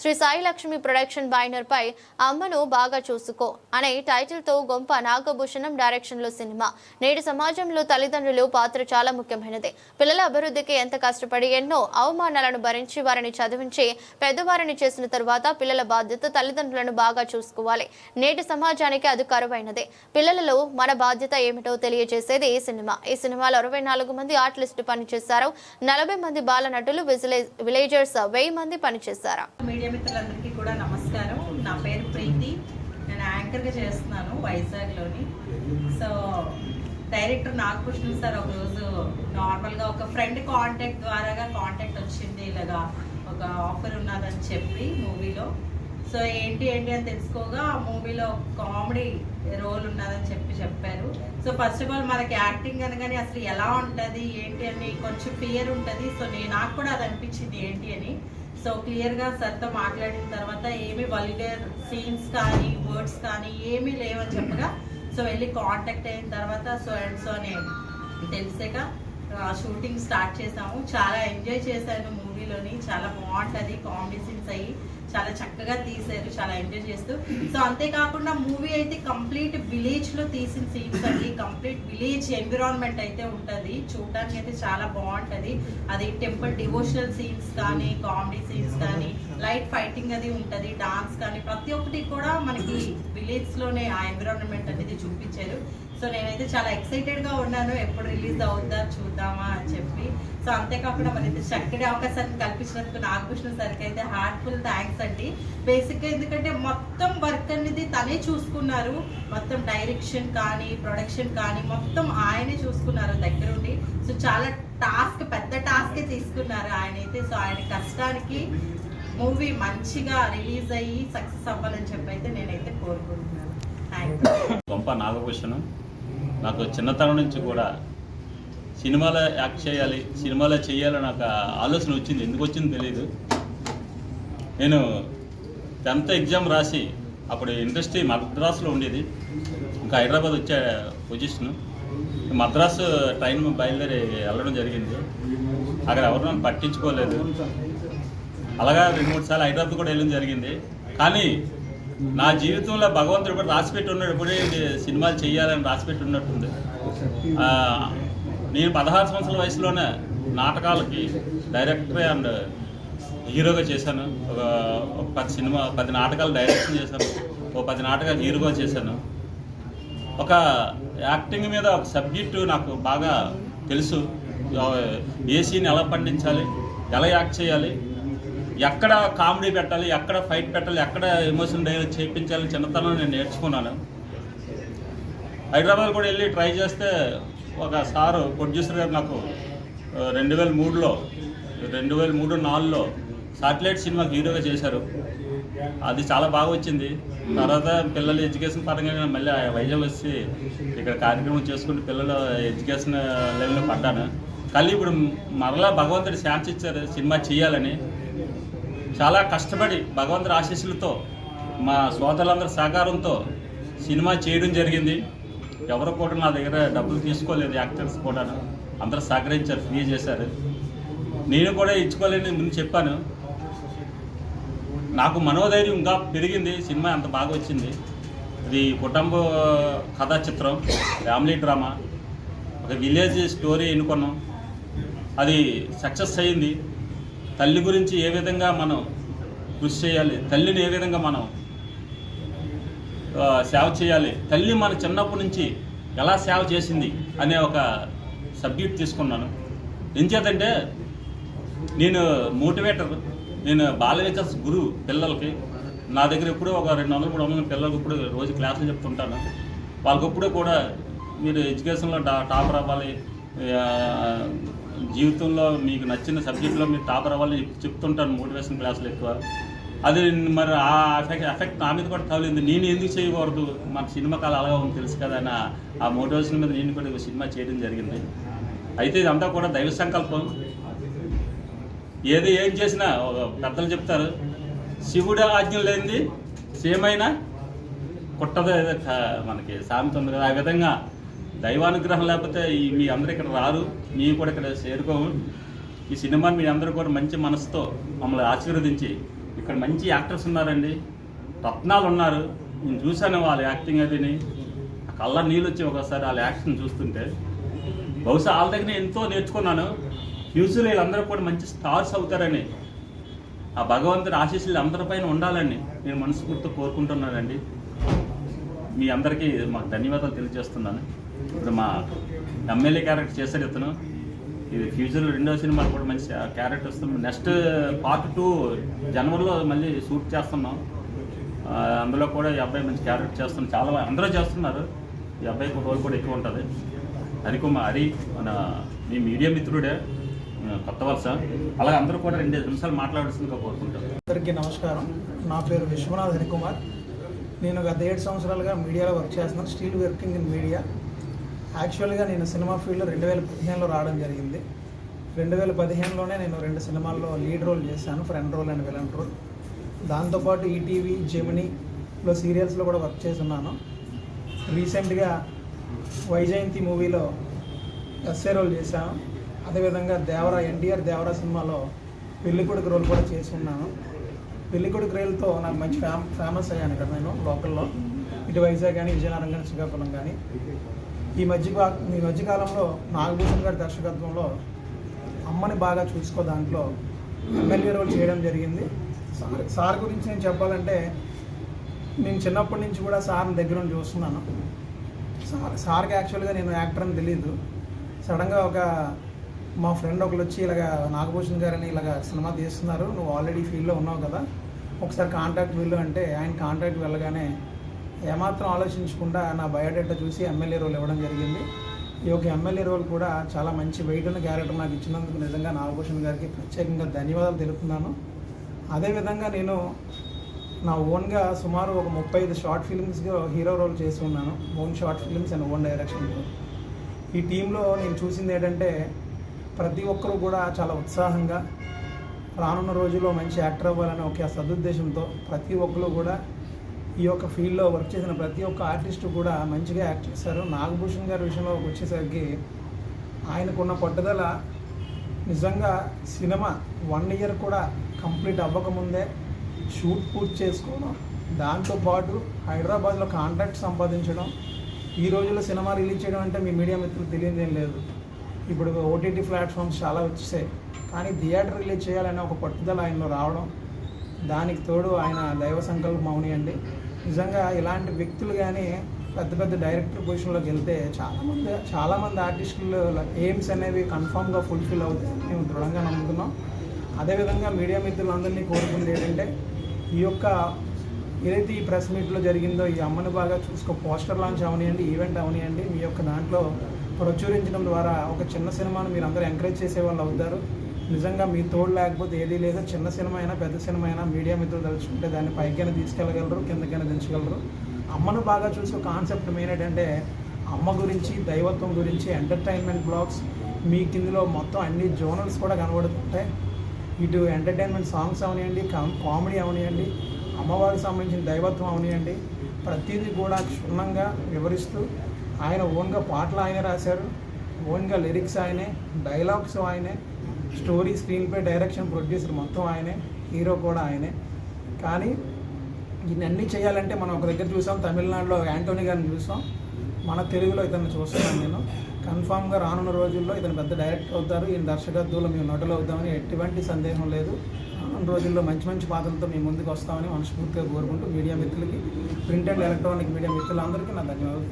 Shri Sai Lakshmi production banner పై అమ్మను బాగా చూసుకో అనే టైటిల్తో గొంప నాగభూషణం డైరెక్షన్లో సినిమా. నేటి సమాజంలో తల్లిదండ్రులు పాత్ర చాలా ముఖ్యమైనది. పిల్లల అభివృద్ధికి ఎంత కష్టపడి ఎన్నో అవమానాలను భరించి వారిని చదివించి పెద్దవారిని చేసిన తరువాత పిల్లల బాధ్యత తల్లిదండ్రులను బాగా చూసుకోవాలి. నేటి సమాజానికి అది కరువైనది. పిల్లలలో మన బాధ్యత ఏమిటో తెలియజేసేది ఈ సినిమా. ఈ సినిమాలో అరవై నాలుగు మంది ఆర్టిస్టు పనిచేశారు. నలభై మంది బాల నటులు విజిలే- విలేజర్స్ వెయ్యి మంది పనిచేశారు. మీడియా మిత్రులందరికీ కూడా నమస్కారం. నా పేరు ప్రీతి. నేను యాంకర్గా చేస్తున్నాను వైజాగ్లోని. సో డైరెక్టర్ నాగభూషణ్ సార్ ఒకరోజు నార్మల్గా ఒక ఫ్రెండ్ కాంటాక్ట్ ద్వారాగా కాంటాక్ట్ వచ్చింది. ఇలాగా ఒక ఆఫర్ ఉన్నదని చెప్పి మూవీలో. సో ఏంటి ఏంటి అని తెలుసుకోగా ఆ మూవీలో కామెడీ రోల్ ఉన్నదని చెప్పి చెప్పారు. సో ఫస్ట్ ఆఫ్ ఆల్ మనకి యాక్టింగ్ అనగానే అసలు ఎలా ఉంటుంది ఏంటి అని కొంచెం ఫియర్ ఉంటుంది. సో నేను నాకు కూడా అది అనిపించింది ఏంటి అని. సో క్లియర్గా సార్తో మాట్లాడిన తర్వాత ఏమి వల్గర్ సీన్స్ కానీ వర్డ్స్ కానీ ఏమీ లేవని చెప్పగా సో వెళ్ళి కాంటాక్ట్ అయిన తర్వాత సో అండ్ సో అని తెలిసాక షూటింగ్ స్టార్ట్ చేసాము. చాలా ఎంజాయ్ చేశాను మూవీలోని చాలా బాగుంటుంది. కామెడీ సీన్స్ అయ్యి. చాలా చక్కగా తీశారు చాలా ఎంజాయ్ చేస్తూ. సో అంతేకాకుండా మూవీ అయితే కంప్లీట్ విలేజ్లో తీసిన సీన్స్ అండి. కంప్లీట్ విలేజ్ ఎన్విరాన్మెంట్ అయితే ఉంటది. చూడడానికి అయితే చాలా బాగుంటది. అది టెంపుల్ డివోషనల్ సీన్స్ కానీ కామెడీ సీన్స్ కానీ లైట్ ఫైటింగ్ అది ఉంటది. డాన్స్ కానీ ప్రతి ఒక్కటి కూడా మనకి విలేజ్లోనే ఆ ఎన్విరాన్మెంట్ అనేది చూపించారు. సో నేనైతే చాలా ఎక్సైటెడ్గా ఉన్నాను. ఎప్పుడు రిలీజ్ అవుద్దా చూద్దామా అని చెప్పి. సో అంతేకాకుండా మనైతే చక్కటి అవకాశాన్ని కల్పించినందుకు నాగభూషణ సార్కి అయితే హార్ట్ఫుల్ థ్యాంక్స్ అండి. బేసిక్గా ఎందుకంటే మొత్తం వర్క్ అనేది తనే చూసుకున్నారు. మొత్తం డైరెక్షన్ కానీ ప్రొడక్షన్ కానీ మొత్తం ఆయనే చూసుకున్నారు దగ్గరుండి. సో చాలా టాస్క్ పెద్ద టాస్కే తీసుకున్నారు ఆయన అయితే సో ఆయన కష్టానికి మూవీ మంచిగా రిలీజ్ అయ్యి సక్సెస్ అవ్వాలని చెప్పి అయితే నేనైతే కోరుకుంటున్నాను. థ్యాంక్ యూ నాగభూషణం నాకు చిన్నతనం నుంచి కూడా సినిమాలో యాక్ట్ చేయాలి సినిమాలో చేయాలని నాకు ఆలోచన వచ్చింది. ఎందుకు వచ్చింది తెలియదు నేను టెన్త్ ఎగ్జామ్ రాసి అప్పుడు ఇండస్ట్రీ మద్రాసులో ఉండేది. ఇంకా హైదరాబాద్ వచ్చే పొజిషన్. మద్రాసు ట్రైన్ బయలుదేరి వెళ్ళడం జరిగింది. అక్కడ ఎవరు నన్ను పట్టించుకోలేదు. అలాగా రెండు మూడు సార్లు హైదరాబాద్ కూడా వెళ్ళడం జరిగింది. కానీ నా జీవితంలో భగవంతుడు కూడా రాసిపెట్టి ఉన్నాడు ఇప్పుడే సినిమాలు చేయాలని రాసిపెట్టి ఉన్నట్టుంది నేను పదహారు సంవత్సరాల వయసులోనే నాటకాలకి డైరెక్టర్ అండ్ హీరోగా చేశాను. ఒక ఒక పది సినిమా పది నాటకాలు డైరెక్షన్ చేశాను. ఒక పది నాటకాలు హీరోగా చేశాను. ఒక యాక్టింగ్ మీద ఒక సబ్జెక్టు నాకు బాగా తెలుసు. ఏ సీన్ ఎలా పండించాలి ఎలా యాక్ట్ చేయాలి ఎక్కడ కామెడీ పెట్టాలి ఎక్కడ ఫైట్ పెట్టాలి ఎక్కడ ఎమోషన్ డైలాగ్ చేయించాలి చిన్నతనం నేను నేర్చుకున్నాను. హైదరాబాద్ కూడా వెళ్ళి ట్రై చేస్తే ఒక సారు ప్రొడ్యూసర్ గారు నాకు రెండు వేల మూడులో రెండు వేల మూడు నాలుగులో సాటిలైట్ సినిమాకి హీరోగా చేశారు. అది చాలా బాగా వచ్చింది. తర్వాత పిల్లల ఎడ్యుకేషన్ పరంగా నేను మళ్ళీ వైజాగ్ వచ్చి ఇక్కడ కార్యక్రమం చేసుకుంటూ పిల్లల ఎడ్యుకేషన్ లెవెల్లో పడ్డాను. కానీ ఇప్పుడు మరలా భగవంతుడి ఛాన్స్ ఇచ్చారు సినిమా చేయాలని. చాలా కష్టపడి భగవంతుడి ఆశీస్సులతో మా సోదరులందరి సహకారంతో సినిమా చేయడం జరిగింది. ఎవరు కూడా నా దగ్గర డబ్బులు తీసుకోలేదు యాక్టర్స్ కూడా అందరూ సహకరించారు ఫ్రీ చేశారు. నేను కూడా ఇచ్చుకోలేని ముందు చెప్పాను. నాకు మనోధైర్యం ఇంకా పెరిగింది సినిమా అంత బాగా వచ్చింది. ఇది కుటుంబ కథా చిత్రం ఫ్యామిలీ డ్రామా. ఒక విలేజ్ స్టోరీ ఎన్నుకున్నాం. అది సక్సెస్ అయింది. తల్లి గురించి ఏ విధంగా మనం కృషి చేయాలి తల్లిని ఏ విధంగా మనం సేవ చేయాలి తల్లి మన చిన్నప్పటి నుంచి ఎలా సేవ చేసింది అనే ఒక సబ్జెక్ట్ తీసుకున్నాను. ఎంచేతంటే నేను మోటివేటర్ నేను బాల వికాస్ గురువు పిల్లలకి నా దగ్గర ఎప్పుడూ ఒక రెండు వందలు మూడు వందల పిల్లలకు ఇప్పుడు రోజు క్లాసులు చెప్తుంటాను. వాళ్ళకి ఎప్పుడూ కూడా మీరు ఎడ్యుకేషన్లో డా టాపర్ అవ్వాలి జీవితంలో మీకు నచ్చిన సబ్జెక్టులో మీరు టాపర్ అవ్వాలి చెప్తుంటాను మోటివేషన్ క్లాసులు ఎక్కువ. అది మరి ఆ ఎఫెక్ట్ ఎఫెక్ట్ నా మీద కూడా తగిలింది. నేను ఎందుకు చేయకూడదు? మన సినిమా కాలం అలాగా ఉంది తెలుసు కదా అని ఆ- మోటివేషన్ మీద నేను కూడా సినిమా చేయడం జరిగింది. అయితే ఇదంతా కూడా దైవ సంకల్పం. ఏది ఏం చేసినా ఒక పెద్దలు చెప్తారు శివుడు ఆజ్ఞ లేనిది సేమైనా కుట్టదు. మనకి సామెత ఉంది కదా ఆ విధంగా. దైవానుగ్రహం లేకపోతే ఈ మీ అందరూ ఇక్కడ రారు. మేము కూడా ఇక్కడ చేరుకోము. ఈ సినిమాని మీ అందరూ కూడా మంచి మనసుతో మమ్మల్ని ఆశీర్వదించి. ఇక్కడ మంచి యాక్టర్స్ ఉన్నారండి. రత్నాలు ఉన్నారు. నేను చూశాను వాళ్ళ యాక్టింగ్ అదిని. ఆ కళ్ళ నీళ్ళు వచ్చి ఒకసారి వాళ్ళ యాక్షన్ చూస్తుంటే. బహుశా వాళ్ళ దగ్గర ఎంతో నేర్చుకున్నాను. ఫ్యూచర్లో వీళ్ళందరూ కూడా మంచి స్టార్స్ అవుతారని. ఆ భగవంతుడి ఆశీస్సులు అందరిపైన ఉండాలని నేను మనస్ఫూర్తితో కోరుకుంటున్నానండి. మీ అందరికీ మాకు ధన్యవాదాలు తెలియజేస్తున్నాను. ఇప్పుడు మా ఎమ్మెల్యే క్యారెక్టర్ చేశాడు ఇతను. ఇది ఫ్యూచర్లో రెండో సినిమా కూడా మంచి క్యారెక్టర్ వస్తుంది. నెక్స్ట్ పార్ట్ టూ జనవరిలో మళ్ళీ షూట్ చేస్తున్నాం. అందులో కూడా ఈ అబ్బాయి మంచి క్యారెక్టర్ చేస్తున్నాం చాలా అందరూ చేస్తున్నారు. ఈ అబ్బాయికి రోల్ కూడా ఎక్కువ ఉంటుంది. హరికుమార్ హరి మన మీ మీడియా మిత్రుడే కొత్త వలస. అలాగే అందరూ కూడా రెండు నిమిషాలు మాట్లాడాల్సిందిగా కోరుకుంటారు అందరికీ నమస్కారం. నా పేరు విశ్వనాథ్ హరికుమార్. నేను గత ఏడు సంవత్సరాలుగా మీడియాలో వర్క్ చేస్తున్నాను. Still working in media. యాక్చువల్గా నేను సినిమా ఫీల్డ్లో రెండు వేల పదిహేనులో రావడం జరిగింది. రెండు వేల పదిహేనులోనే నేను రెండు సినిమాల్లో లీడ్ రోల్ చేశాను friend role and villain role దాంతోపాటు ఈటీవీ జెమినీలో సీరియల్స్లో కూడా వర్క్ చేస్తున్నాను. రీసెంట్గా వైజయంతి మూవీలో ఎస్ఏ రోల్ చేశాను. అదేవిధంగా దేవరా ఎన్టీఆర్ దేవరా సినిమాలో పెళ్ళికొడుకు రోల్ కూడా చేసి ఉన్నాను పెళ్ళికొడుకు రైలుతో నాకు మంచి ఫేమ ఫేమస్ అయ్యాను ఇక్కడ నేను లోకల్లో ఇటు వైజాగ్ కానీ విజయనగరం కానీ శ్రీకాకుళం కానీ ఈ మధ్య ఈ మధ్యకాలంలో నాగభూషణ్ గారి దర్శకత్వంలో అమ్మని బాగా చూసుకో దాంట్లో ఎమ్మెల్యే రోల్ చేయడం జరిగింది. సార్. సార్ గురించి నేను చెప్పాలంటే నేను చిన్నప్పటి నుంచి కూడా సార్ని దగ్గర నుంచి చూస్తున్నాను. సార్. సార్కి యాక్చువల్గా నేను యాక్టర్ అని తెలియదు సడన్గా ఒక మా ఫ్రెండ్ ఒకరు వచ్చి ఇలాగ నాగభూషణ్ గారని ఇలాగ సినిమా తీస్తున్నారు. నువ్వు ఆల్రెడీ ఫీల్డ్లో ఉన్నావు కదా. ఒకసారి కాంటాక్ట్ వెళ్ళు అంటే ఆయన కాంటాక్ట్ వెళ్ళగానే ఏమాత్రం ఆలోచించకుండా నా బయోడేటా చూసి ఎమ్మెల్యే రోల్ ఇవ్వడం జరిగింది. ఈ యొక్క ఎమ్మెల్యే రోల్ కూడా చాలా మంచి వెయిట్ ఉన్న క్యారెక్టర్ నాకు ఇచ్చినందుకు నిజంగా నాగభూషణ్ గారికి ప్రత్యేకంగా ధన్యవాదాలు తెలుపుతున్నాను. అదేవిధంగా నేను నా ఓన్గా సుమారు ఒక ముప్పై ఐదు షార్ట్ ఫిల్మ్స్గా హీరో రోల్ చేసి ఉన్నాను. Own short films and own డైరెక్షన్లో ఈ టీంలో నేను చూసింది ఏంటంటే ప్రతి ఒక్కరూ కూడా చాలా ఉత్సాహంగా రానున్న రోజుల్లో మంచి యాక్టర్ అవ్వాలనే ఒక సదుద్దేశంతో ప్రతి ఒక్కరు కూడా ఈ యొక్క ఫీల్డ్లో వర్క్ చేసిన ప్రతి ఒక్క ఆర్టిస్టు కూడా మంచిగా యాక్ట్ చేశారు. నాగభూషణ్ గారి విషయంలో వచ్చేసరికి ఆయనకున్న పట్టుదల నిజంగా సినిమా వన్ ఇయర్ కూడా కంప్లీట్ అవ్వకముందే షూట్ పూర్తి చేసుకోవడం దాంతోపాటు హైదరాబాద్లో కాంట్రాక్ట్ సంపాదించడం ఈ రోజుల్లో సినిమా రిలీజ్ చేయడం అంటే మీ మీడియా మిత్రులు తెలియదేం లేదు. ఇప్పుడు ఓటీటీ ప్లాట్ఫామ్స్ చాలా వచ్చేసాయి కానీ థియేటర్ రిలీజ్ చేయాలనే ఒక పట్టుదల ఆయనలో రావడం దానికి తోడు ఆయన దైవ సంకల్పం అవునియండి. నిజంగా ఇలాంటి వ్యక్తులు కానీ పెద్ద పెద్ద డైరెక్టర్ పొజిషన్లోకి వెళ్తే చాలామంది చాలామంది ఆర్టిస్టులు ఎయిమ్స్ అనేవి కన్ఫామ్గా ఫుల్ఫిల్ అవుతాయి మేము దృఢంగా నమ్ముతున్నాం. అదేవిధంగా మీడియా మిత్రులందరినీ కోరుకుంది ఏంటంటే ఈ యొక్క ఏదైతే ఈ ప్రెస్ మీట్లో జరిగిందో ఈ అమ్మని బాగా చూసుకో పోస్టర్ లాంచ్ అవనియండి ఈవెంట్ అవనియండి మీ యొక్క దాంట్లో ప్రచురించడం ద్వారా ఒక చిన్న సినిమాను మీరు అందరూ ఎంకరేజ్ చేసే వాళ్ళు అవుతారు. నిజంగా మీ తోడు లేకపోతే ఏదీ లేదు. చిన్న సినిమా అయినా పెద్ద సినిమా అయినా మీడియా మిత్రులు తలుచుకుంటే దాన్ని పైకైనా తీసుకెళ్ళగలరు కిందకైనా దించగలరు. అమ్మను బాగా చూసే కాన్సెప్ట్ మెయిన్ ఏంటంటే అమ్మ గురించి దైవత్వం గురించి ఎంటర్టైన్మెంట్ బ్లాగ్స్ మీ ఇందులో మొత్తం అన్ని జోనల్స్ కూడా కనబడుతుంటాయి. ఇటు ఎంటర్టైన్మెంట్ సాంగ్స్ అవనివ్వండి కామెడీ అవనివ్వండి అమ్మవారికి సంబంధించిన దైవత్వం అవనివ్వండి ప్రతిదీ కూడా క్షుణ్ణంగా వివరిస్తూ ఆయన ఓన్గా పాటలు ఆయనే రాశారు ఓన్గా లిరిక్స్ ఆయనే డైలాగ్స్ ఆయనే story screenplay direction producer మొత్తం ఆయనే హీరో కూడా ఆయనే. కానీ ఇవన్నీ చేయాలంటే మనం ఒక దగ్గర చూసాం తమిళనాడులో యాంటోనీ గారిని చూసాం. మన తెలుగులో ఇతను చూస్తున్నాను నేను. కన్ఫామ్గా రానున్న రోజుల్లో ఇతను పెద్ద డైరెక్టర్ అవుతారు. ఈయన దర్శకత్వంలో మేము నటులు అవుతామని ఎటువంటి సందేహం లేదు. రానున్న రోజుల్లో మంచి మంచి పాత్రలతో మేము ముందుకు వస్తామని మనస్ఫూర్తిగా కోరుకుంటూ మీడియా మిత్రులకి ప్రింట్ అండ్ ఎలక్ట్రానిక్ మీడియా మిత్రులందరికీ నా ధన్యవాదాలు.